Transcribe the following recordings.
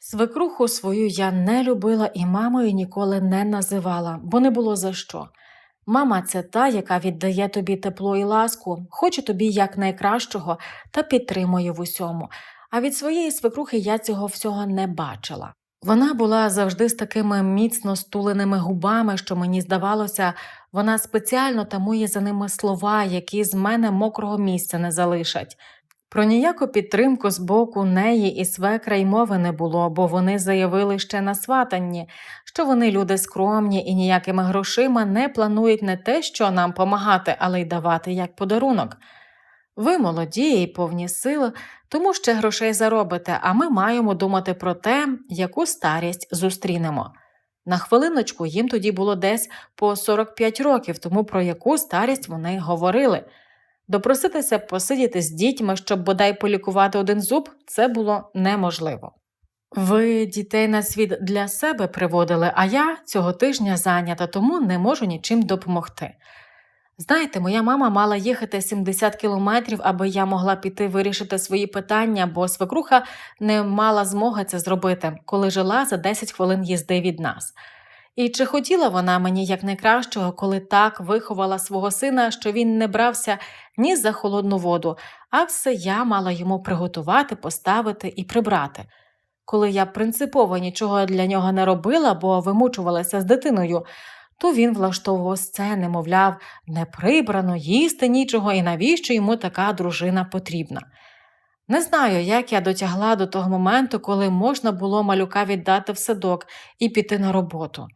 Свекруху свою я не любила і мамою ніколи не називала, бо не було за що. Мама це та, яка віддає тобі тепло і ласку, хоче тобі як найкращого та підтримує в усьому. А від своєї свекрухи я цього всього не бачила. Вона була завжди з такими міцно стуленими губами, що мені здавалося, вона спеціально тамує за ними слова, які з мене мокрого місця не залишать. Про ніяку підтримку з боку неї і свекра й мови не було, бо вони заявили ще на сватанні, що вони люди скромні і ніякими грошима не планують не те, що нам помагати, але й давати як подарунок. Ви молоді і повні сил, тому ще грошей заробите, а ми маємо думати про те, яку старість зустрінемо. На хвилиночку їм тоді було десь по 45 років, тому про яку старість вони говорили. Допроситися посидіти з дітьми, щоб бодай полікувати один зуб, це було неможливо. Ви дітей на світ для себе приводили, а я цього тижня зайнята, тому не можу нічим допомогти. Знаєте, моя мама мала їхати 70 кілометрів, аби я могла піти вирішити свої питання, бо свекруха не мала змоги це зробити, коли жила за 10 хвилин їзди від нас. І чи хотіла вона мені якнайкращого, коли так виховала свого сина, що він не брався ні за холодну воду, а все я мала йому приготувати, поставити і прибрати. Коли я принципово нічого для нього не робила, бо вимучувалася з дитиною, то він влаштовував сцени, мовляв, не прибрано, їсти нічого і навіщо йому така дружина потрібна. Не знаю, як я дотягла до того моменту, коли можна було малюка віддати в садок і піти на роботу.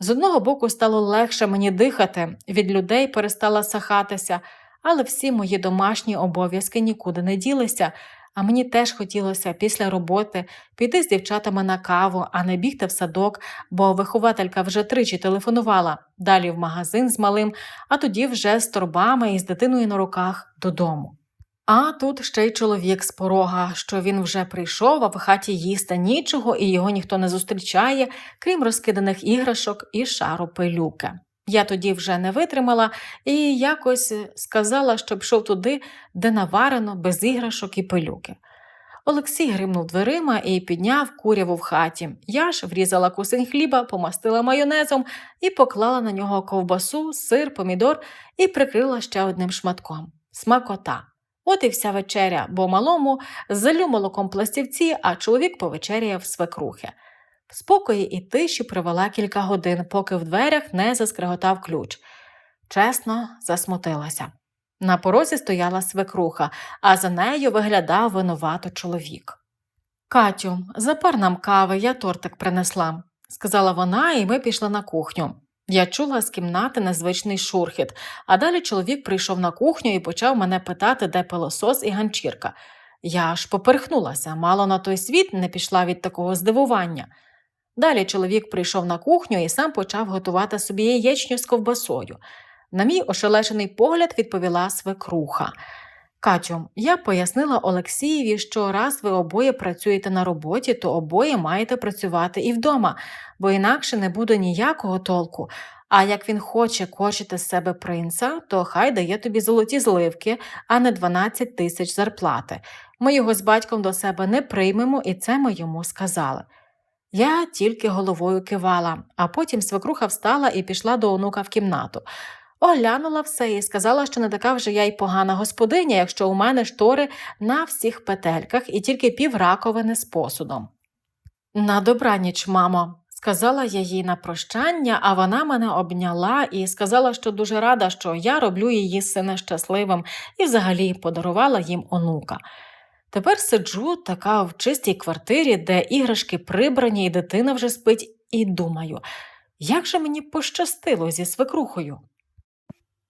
З одного боку стало легше мені дихати, від людей перестала сахатися, але всі мої домашні обов'язки нікуди не ділися, а мені теж хотілося після роботи піти з дівчатами на каву, а не бігти в садок, бо вихователька вже тричі телефонувала, далі в магазин з малим, а тоді вже з торбами і з дитиною на руках додому. А тут ще й чоловік з порога, що він вже прийшов, а в хаті їсти нічого, і його ніхто не зустрічає, крім розкиданих іграшок і шару пилюки. Я тоді вже не витримала і якось сказала, щоб йшов туди, де наварено, без іграшок і пилюки. Олексій гримнув дверима і підняв куряву в хаті. Я ж врізала кусень хліба, помастила майонезом і поклала на нього ковбасу, сир, помідор і прикрила ще одним шматком. Смакота. От і вся вечеря, бо малому залю молоком пластівці, а чоловік повечеряє в свекрухи. В спокої і тиші провела кілька годин, поки в дверях не заскриготав ключ. Чесно, засмутилася. На порозі стояла свекруха, а за нею виглядав винувато чоловік. Катю, запар нам кави, я тортик принесла, сказала вона, і ми пішли на кухню. Я чула з кімнати незвичний шурхіт, а далі чоловік прийшов на кухню і почав мене питати, де пилосос і ганчірка. Я аж поперхнулася, мало на той світ не пішла від такого здивування. Далі чоловік прийшов на кухню і сам почав готувати собі яєчню з ковбасою. На мій ошелешений погляд відповіла свекруха. Катю, я пояснила Олексієві, що раз ви обоє працюєте на роботі, то обоє маєте працювати і вдома, бо інакше не буде ніякого толку. А як він хоче кочити з себе принца, то хай дає тобі золоті зливки, а не 12 тисяч зарплати. Ми його з батьком до себе не приймемо, і це ми йому сказали. Я тільки головою кивала, а потім свекруха встала і пішла до онука в кімнату. Оглянула все і сказала, що не така вже я й погана господиня, якщо у мене штори на всіх петельках і тільки пів раковини з посудом. На добраніч, мамо, сказала я їй на прощання, а вона мене обняла і сказала, що дуже рада, що я роблю її сина щасливим і взагалі подарувала їм онука. Тепер сиджу така в чистій квартирі, де іграшки прибрані, і дитина вже спить, і думаю, як же мені пощастило зі свекрухою.